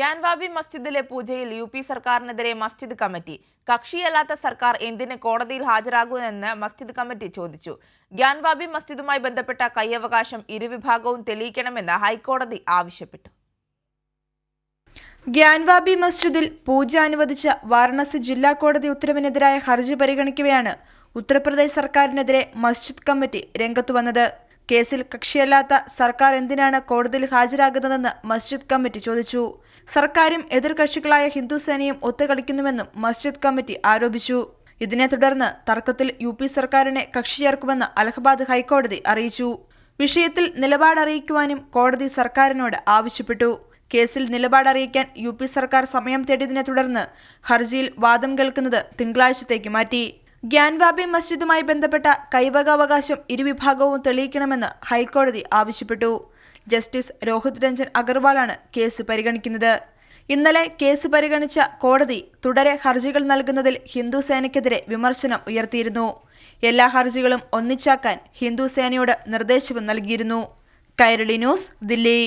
ഗ്യാൻവാബി മസ്ജിദിലെ പൂജയിൽ U P സർക്കാരിനെതിരെ മസ്ജിദ് committee. കക്ഷിയല്ലാത്ത സർക്കാർ എന്തിന് കോടതിയിൽ ഹാജരാകുമെന്ന് മസ്ജിദ് കമ്മിറ്റി ചോദിച്ചു. ഗ്യാൻവാബി മസ്ജിദുമായി ബന്ധപ്പെട്ട കൈയവകാശം ഇരുവിഭാഗവും തെളിയിക്കണമെന്ന് ഹൈക്കോടതി ആവശ്യപ്പെട്ടു. ഗ്യാൻവാബി മസ്ജിദിൽ പൂജ അനുവദിച്ച വാരണാസി ജില്ലാ കോടതി ഉത്തരവിനെതിരായ ഹർജി പരിഗണിക്കവെയാണ് ഉത്തർപ്രദേശ് സർക്കാരിനെതിരെ മസ്ജിദ് കമ്മിറ്റി രംഗത്തു വന്നത്. കേസിൽ കക്ഷിയല്ലാത്ത സർക്കാർ എന്തിനാണ് കോടതിയിൽ ഹാജരാകുന്നതെന്ന് മസ്ജിദ് കമ്മിറ്റി ചോദിച്ചു. സർക്കാരും എതിർകക്ഷികളായ ഹിന്ദുസേനയും ഒത്തുകളിക്കുന്നുവെന്നും മസ്ജിദ് കമ്മിറ്റി ആരോപിച്ചു. ഇതിനെ തുടർന്ന് തർക്കത്തിൽ യു പി സർക്കാരിനെ കക്ഷി ചേർക്കുമെന്ന് അലഹബാദ് ഹൈക്കോടതി അറിയിച്ചു. വിഷയത്തിൽ നിലപാടറിയിക്കുവാനും കോടതി സർക്കാരിനോട് ആവശ്യപ്പെട്ടു. കേസിൽ നിലപാടറിയിക്കാൻ യു പി സർക്കാർ സമയം തേടിയതിനെ തുടർന്ന് ഹർജിയിൽ വാദം കേൾക്കുന്നത് തിങ്കളാഴ്ചത്തേക്ക് മാറ്റി. ഗ്യാൻവാബി മസ്ജിദുമായി ബന്ധപ്പെട്ട കൈവകാവകാശം ഇരുവിഭാഗവും തെളിയിക്കണമെന്ന് ഹൈക്കോടതി ആവശ്യപ്പെട്ടു. ജസ്റ്റിസ് രോഹിത് രഞ്ജൻ അഗർവാളാണ് കേസ് പരിഗണിക്കുന്നത്. ഇന്നലെ കേസ് പരിഗണിച്ച കോടതി തുടരെ ഹർജികൾ നൽകുന്നതിൽ ഹിന്ദു സേനയ്ക്കെതിരെ വിമർശനം ഉയർത്തിയിരുന്നു. എല്ലാ ഹർജികളും ഒന്നിച്ചാക്കാൻ ഹിന്ദു സേനയോട് നിർദ്ദേശവും നൽകിയിരുന്നു. കൈരളി ന്യൂസ് ദില്ലി.